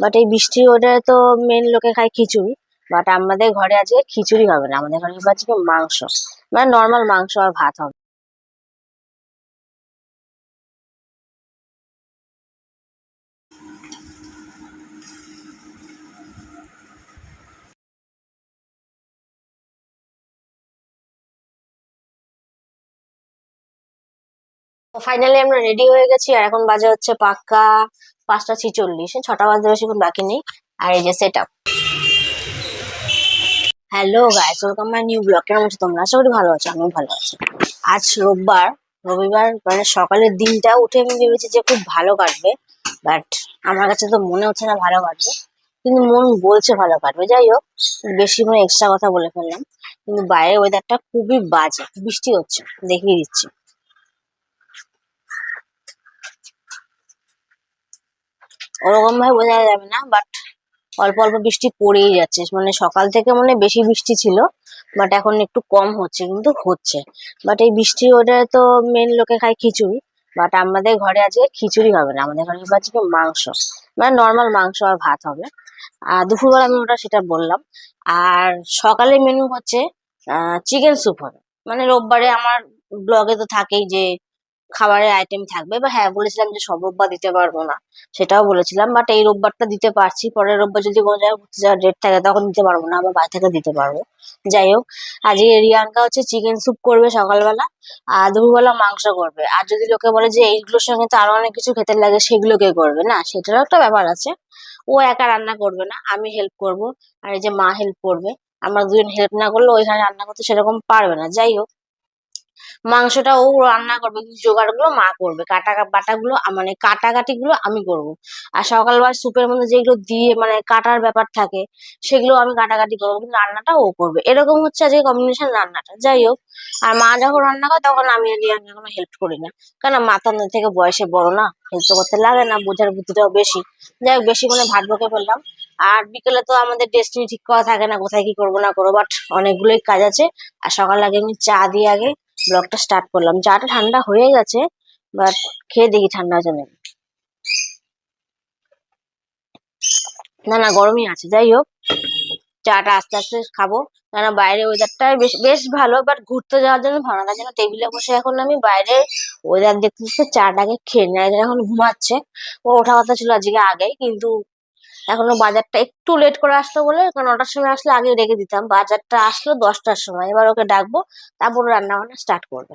But এই বৃষ্টির ওটা তো মেন লোকে খায় খিচুড়ি। বাট আমাদের ঘরে আজকে খিচুড়ি হবে না। আমাদের ঘরে আজকে মাংস। মানে নর্মাল মাংস আর ভাত হবে। ফাইনালি আমরা রেডি হয়ে গেছি। আর এখন বাজে হচ্ছে পাক্কা পাঁচটা ছিচল্লিশ, ছটা বাজতে বেশিক্ষণ বাকি নেই। আর এই যে set up hello guys welcome my new blog কেমন আছো তোমরা? আশা করি ভালো আছো, আমিও ভালো আছি। আজ রোববার, রবিবার মানে সকালের দিনটা উঠে আমি ভেবেছি যে খুব ভালো কাটবে বাট আমার কাছে তো মনে হচ্ছে না ভালো কাটবে। কিন্তু মন বলছে ভালো কাটবে। যাই হোক, বেশি মানে এক্সট্রা কথা বলে ফেললাম। কিন্তু বাইরের ওয়েদারটা খুবই বাজে, বৃষ্টি হচ্ছে, দেখিয়ে দিচ্ছি। ওরকম ভাবে বোঝা যাবে না বাট অল্প অল্প বৃষ্টি পড়েই যাচ্ছে। মানে সকাল থেকে মনে বেশি বৃষ্টি ছিল বাট এখন একটু কম হচ্ছে, কিন্তু হচ্ছে। বাট এই বৃষ্টি ওটা তো মেন লোকে খায় খিচুড়ি বাট আমাদের ঘরে আজকে খিচুড়ি হবে না। আমাদের ঘরে আজকে মাংস মানে নর্মাল মাংস আর ভাত হবে। আর দুপুরবেলা আমি ওটা সেটা বললাম। আর সকালে মেনু হচ্ছে চিকেন স্যুপ হবে। মানে রোববারে আমার ব্লগে তো থাকেই যে খাবারের আইটেম থাকবে। বা হ্যাঁ বলেছিলাম যে সব রোববার দিতে পারব না। সেটাও বলেছিলাম বাট এই রোববারটা দিতে পারছি। পরের রোববার যদি কোনো জায়গায় ঘুরতে যাওয়ার ডেট থাকে, তখন দিতে পারব না আমার বাড়ি থেকে দিতে পারব। যাই হোক, আজকে রিয়াঙ্কা হচ্ছে চিকেন স্যুপ করবে সকালবেলা, আর দুপুরবেলা মাংস করবে। আর যদি লোকে বলে যে এইগুলোর সঙ্গে তো আরও অনেক কিছু খেতে লাগে, সেগুলোকে করবে, না? সেটারও একটা ব্যাপার আছে। ও একা রান্না করবে না, আমি হেল্প করব। আর এই যে মা হেল্প করবে, আমরা দুজন হেল্প না করলে ওইখানে রান্না করতে সেরকম পারবে না। যাই হোক মাংসটা ও রান্না করবে, কিন্তু জোগাড়গুলো মা করবে। কাটা বাটাগুলো মানে কাটাকাটি গুলো আমি করব। আর সকালবেলা স্যুপের মধ্যে যেগুলো দিয়ে মানে কাটার ব্যাপার থাকে, সেগুলো আমি কাটাকাটি করব, কিন্তু রান্নাটা ও করবে। এরকম হচ্ছে আজকে কম্বিনেশন রান্নাটা। যাই হোক, আর মা যখন রান্না করে, তখন আমি রিয়াঙ্কা কোনো হেল্প করি না। কেন, মা তো থেকে বয়সে বড় না হেল্প করতে লাগে না, বোঝার বুদ্ধিটাও বেশি। যাই হোক, বেশি মানে ভাত বকে ফেললাম। আর বিকেলে তো আমাদের ডেস্টিনি ঠিক করা থাকে না, কোথায় কি করব না করব বাট অনেকগুলোই কাজ আছে। আর সকাল আগে আমি চা দিয়ে আগে ব্লগটা স্টার্ট করলাম। চাটা ঠান্ডা হয়ে গেছে বাট খেয়ে দেখি ঠান্ডা হয়েছে না না, গরমই আছে। যাই হোক, চাটা আস্তে আস্তে খাব। কেন বাইরে ওয়েদারটা বেশ বেশ ভালো বাট ঘুরতে যাওয়ার জন্য ভালো তার জন্য টেবিলে বসে এখন আমি বাইরে ওয়েদার দেখতে চাটাকে খেয়ে নেয় এখন ঘুমাচ্ছে। ও ওঠা কথা ছিল আজকে আগেই কিন্তু এখনও বাজারটা একটু লেট করে আসলো বলে নটার সময় আসলে আগে রেখে দিতাম। বাজারটা আসলো দশটার সময়। এবার ওকে ডাকবো, তারপর রান্না বান্না স্টার্ট করবে।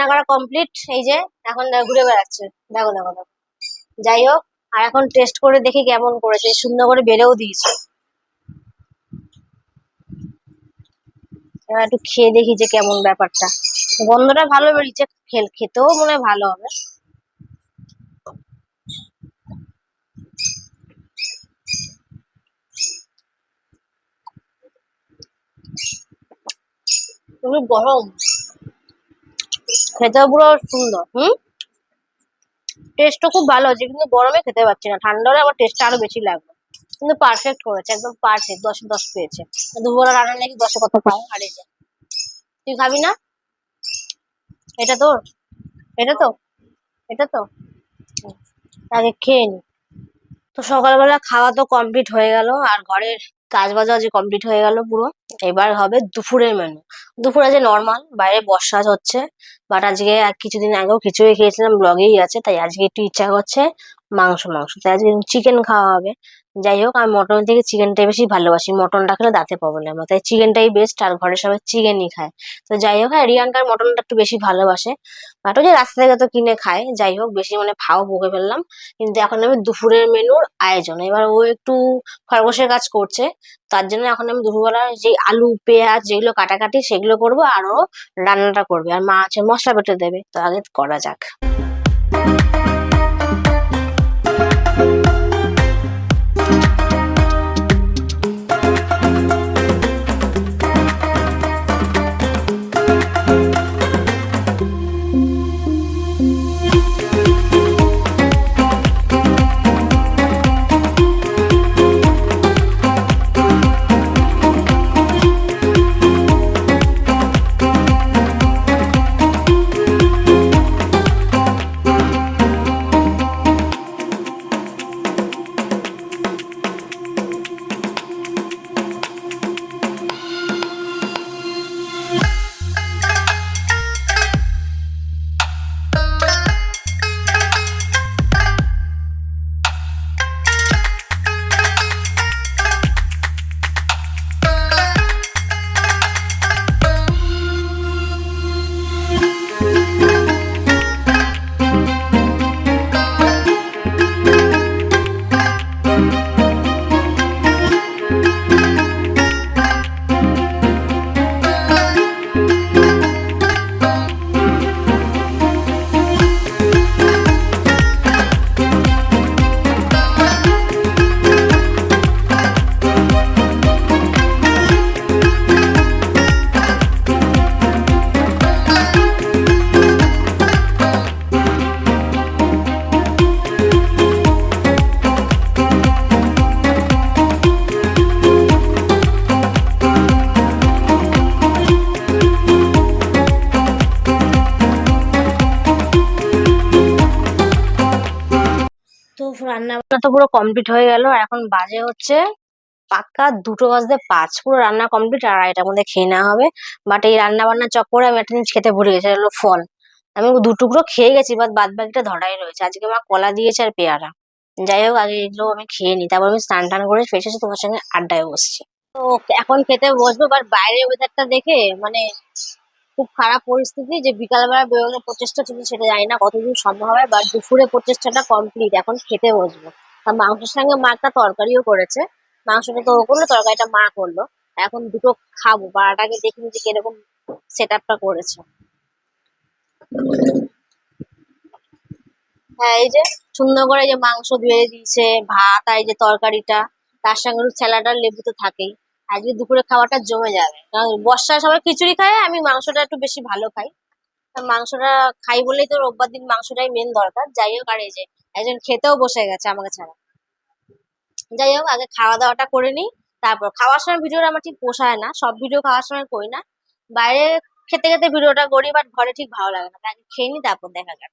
রান্না করা কমপ্লিট এই যে এখন ঘুরে বেড়াচ্ছে। দেখো দেখো দেখো। যাই হোক, আর এখন টেস্ট করে দেখি কেমন করেছে। সুন্দর করে বেড়েও দিয়েছে। একটু খেয়ে দেখি যে কেমন ব্যাপারটা। গন্ধটা ভালো বেরিয়েছে, খেল- খেতেও মনে হয় ভালো হবে। গরম। খেতেও পুরো সুন্দর, হুম? টেস্টও খুব ভালো হয়েছে কিন্তু গরমে খেতে পারছি না। ঠান্ডা হলে আমার টেস্টটা আরও বেশি লাগবে। কিন্তু পারফেক্ট করেছে, একদম পারফেক্ট দশে দশ পেয়েছে। দুপুরে রান্না নাকি দশে কত পায় আর এই যে, তুই খাবি না? এটা তোর? এটা তো? এটা তো? আগে খেয়ে নি। তো সকালবেলা খাওয়া তো কমপ্লিট হয়ে গেল, আর ঘরের কাজ বাজ আজ কমপ্লিট হয়ে গেল পুরো। এবার হবে দুপুরের মেনু দুপুরে যে নর্মাল বাইরে বর্ষা হচ্ছে বাট আজকে কিছুদিন আগেও খিচুড়ি খেয়েছিলাম ব্লগেই আছে, তাই আজকে একটু ইচ্ছা করছে মাংস মাংস। তাই আজকে চিকেন খাওয়া হবে। যাই হোক, আমি মটন থেকে চিকেনটাই বেশি ভালোবাসি। মটনটা খেলে দাঁতে প্রবলেম হয় তাই চিকেনটাই বেস্ট আর ঘরে সবাই চিকেনই খায়। তো যাই হোক হ্যাঁ রিয়াঙ্কার মটনটা একটু বেশি ভালোবাসে। বাট ওই যে রাস্তা থেকে তো কিনে খায়, যাই হোক, বেশি মানে ভাও বকে ফেললাম। কিন্তু এখন আমি দুপুরের মেনুর আয়োজন। এবার ও একটু খরগোশের কাজ করছে। তার জন্য এখন আমি দুপুরবেলা যে আলু, পেঁয়াজ যেগুলো কাটাকাটি সেগুলো করব, আর ও রান্নাটা করবে। আর মা আছে, মশলা বেটে দেবে। তো আগে করা যাক। রান্না বান্না তো পুরো কমপ্লিট হয়ে গেল। আর এখন বাজে হচ্ছে পাক্কা দুটো বাজতে পাঁচ। পুরো রান্না কমপ্লিট আর এটার মধ্যে খেয়ে নেওয়া হবে। বাট এই রান্না বান্নার চক্করে আমি একটা জিনিস খেতে ভুলে গেছি হলো ফল। আমি দু টুকরো খেয়ে গেছি বাট বাদ বাকিটা ধরাই রয়েছে। আজকে মা কলা দিয়েছে আর পেয়ারা। যাই হোক, আগে এগুলো আমি খেয়ে নিই তারপর আমি স্নান টান করে ফেসে তোমার সঙ্গে আড্ডায় বসছি। তো এখন খেতে বসবো বাট বাইরের ওয়েদারটা দেখে মানে খুব খারাপ পরিস্থিতি যে বিকালবেলা বেরোনোর প্রচেষ্টা ছিল সেটা জানি না কতদূর সম্ভব হবে বাট দুপুরে প্রচেষ্টাটা কমপ্লিট এখন খেতে বসবো। তা মাংসের সঙ্গে মা একটা তরকারিও করেছে। মাংসটা তো করল, তরকারিটা মা করল। এখন দুটো খাব পাড়াটাকে দেখিনি যে কীরকম সেট আপটা করেছে। হ্যাঁ এই যে সুন্দর করে যে মাংস ধুয়ে দিয়েছে, ভাত আর এই যে তরকারিটা, তার সঙ্গে স্যালাড আর লেবু তো থাকেই। আজকে দুপুরে খাওয়াটা জমে যাবে কারণ বর্ষায় সবাই খিচুড়ি খায়, আমি মাংসটা একটু বেশি ভালো খাই। মাংসটা খাই বলেই তো রোববার দিন মাংসটাই মেন দরকার। যাই হোক, আর এই যে একজন খেতেও বসে গেছে আমাকে ছাড়া। যাই হোক, আগে খাওয়া দাওয়াটা করে নিই, তারপর খাওয়ার সময় ভিডিওটা আমার ঠিক পোষায় না, সব ভিডিও খাওয়ার সময় করি না। বাইরে খেতে খেতে ভিডিওটা করি বাট ঘরে ঠিক ভালো লাগে না। খেয়ে নিই, তারপর দেখা যাক।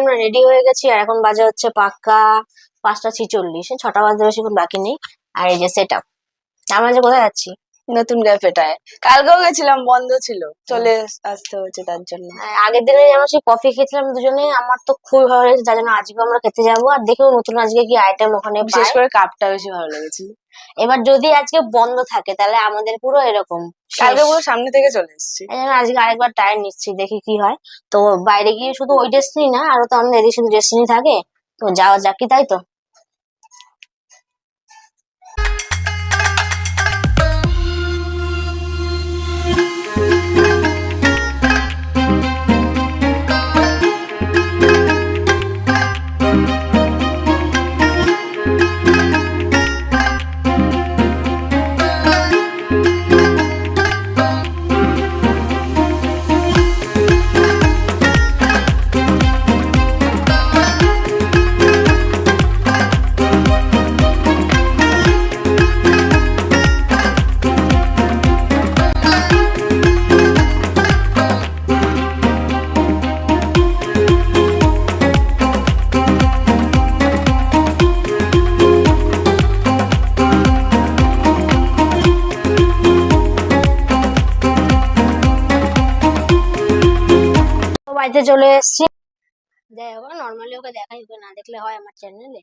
আমরা রেডি হয়ে গেছি, আর এখন বাজে হচ্ছে পাক্কা পাঁচটা ছিচল্লিশ ছটা বাজতে বেশিক্ষণ বাকি নেই। আর এই যে সেট আপ আমরা যে কোথায় যাচ্ছি নতুন ক্যাফেটায় কালকেও গেছিলাম বন্ধ ছিল। চলে আসতে হচ্ছে তার জন্য। আগের দিনে আমরা সেই কফি খেয়েছিলাম দুজনে আমার তো খুব ভালো লেগেছে যার জন্য আজকে আমরা খেতে যাব। আর দেখেও নতুন আজকে কি আইটেম ওখানে বিশেষ করে কাপটা বেশি ভালো লেগেছিল। এবার যদি আজকে বন্ধ থাকে তাহলে আমাদের পুরো এরকম। কালকে পুরো সামনে থেকে চলে এসেছি। আজকে আরেকবার টাইম নিচ্ছি দেখি কি হয়। তো বাইরে গিয়ে শুধু ওই ডেস্টিনি না আরও তো আমাদের এদিকে শুধু ডেস্টিনি থাকে। তো যাওয়া যাক কি তাই তো? বাড়িতে চলে এসেছি। যাই হোক নর্মালি ওকে দেখাই, ওকে না দেখলে হয় আমার চ্যানেলে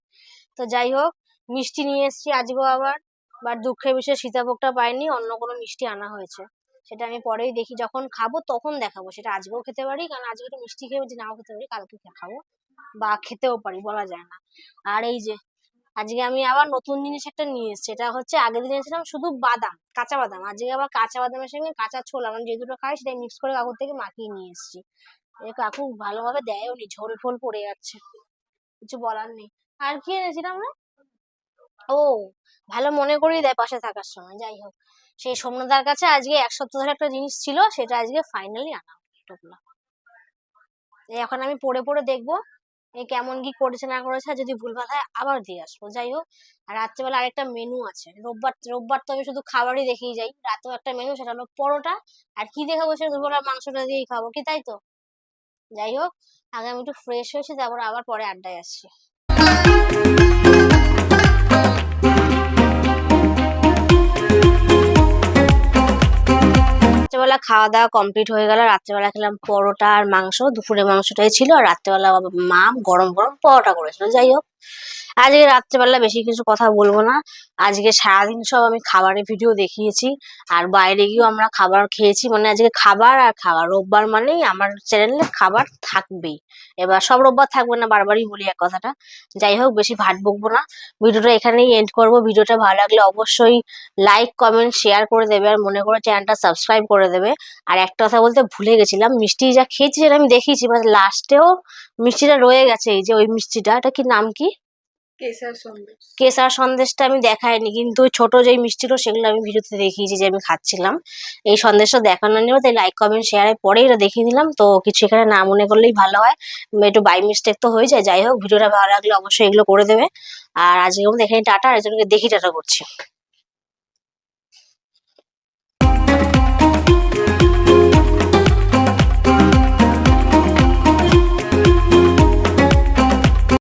তো যাই হোক, মিষ্টি নিয়ে এসেছি আজকেও আবার। বাট দুঃখের বিষয়ে সীতাভোগটা পাইনি, অন্য কোনো মিষ্টি আনা হয়েছে। সেটা আমি পরেই দেখি, যখন খাব তখন দেখাবো। সেটা আজকেও খেতে পারি, কারণ আজকে একটু মিষ্টি খেয়ে যে নাও খেতে পারি, কালকে খাব বা খেতেও পারি, বলা যায় না। আর এই যে, আজকে আমি আবার নতুন জিনিস একটা নিয়ে এসেছি। এটা হচ্ছে আগের দিন এনেছিলাম শুধু বাদাম, কাঁচা বাদাম। আজকে আবার কাঁচা বাদামের সঙ্গে কাঁচা ছোলা মানে যে দুটো খাই সেটা মিক্স করে কাকুর থেকে মাখিয়ে নিয়ে এসেছি। এ কাকু ভালোভাবে দেয়ও নি ঝোল ফোল পড়ে যাচ্ছে। কিছু বলার নেই। আর কি এনেছিলাম না ও, ভালো মনে করিয়ে দেয় পাশে থাকার সময়, যাই হোক। সেই সোমনাথদার কাছে আজকে এক সপ্তাহ ধরে একটা জিনিস ছিল, সেটা আজকে ফাইনালি আনা টোপলা। এখন আমি পড়ে পড়ে দেখব কেমন কি করেছে না করেছে যদি ভুলভাল হয় আবার দিয়ে আসব, যাই হোক। আর রাত্রেবেলা আরেকটা মেনু আছে, রোববার রোববার তো আমি শুধু খাবারই দেখেই যাই। রাতেও একটা মেনু সেটা হলো পরোটা। আর কি দেখাবো সেটা দুপুরবেলা মাংসটা দিয়েই খাব, কি তাই তো? যাই হোক আগে আমি একটু ফ্রেশ হয়েছি তারপর আবার পরে আড্ডায় আসছি। রাত্রেবেলা খাওয়া দাওয়া কমপ্লিট হয়ে গেল, রাত্রেবেলা খেলাম পরোটা আর মাংস, দুপুরে মাংসটাই ছিল, আর রাত্রেবেলা মা গরম গরম পরোটা করেছিল। যাই হোক আজকে রাত্রেবেলা বেশি কিছু কথা বলব না। আজকে সারাদিন সব আমি খাবারের ভিডিও দেখিয়েছি। আর বাইরে গিয়েও আমরা খাবার খেয়েছি। মানে আজকে খাবার আর খাবার। রোববার মানেই আমার চ্যানেলে খাবার থাকবেই। এবার সব রোববার থাকবে না, বারবারই বলি এক কথাটা। যাই হোক, বেশি ভাট বকবো না। ভিডিওটা এখানেই এন্ড করব। ভিডিওটা ভালো লাগলে অবশ্যই লাইক কমেন্ট শেয়ার করে দেবে। আর মনে করে চ্যানেলটা সাবস্ক্রাইব করে দেবে। আর একটা কথা বলতে ভুলে গেছিলাম। মিষ্টি যা খেয়েছি সেটা আমি দেখিয়েছি। মানে লাস্টেও মিষ্টিটা রয়ে গেছে। এই যে ওই মিষ্টিটা, এটা কি নাম কি? সন্দেশ। সন্দেশটা আমি দেখাইনি, কিন্তু ছোট যেই মিষ্টিগুলো সেগুলো আমি ভিডিওতে দেখিয়েছি যে আমি খাচ্ছিলাম। এই সন্দেশটা দেখানো নিয়েও তাই লাইক কমেন্ট শেয়ারের পরে এটা দেখিয়ে দিলাম। তো কিছু এখানে না মনে করলেই ভালো হয়। একটু বাই মিস্টেক তো হয়ে যায়। যাই হোক, ভিডিওটা ভালো লাগলে অবশ্যই এগুলো করে দেবে। আর আজকের মতো এখানে টাটা। আর একজনকে দেখি টাটা করছি।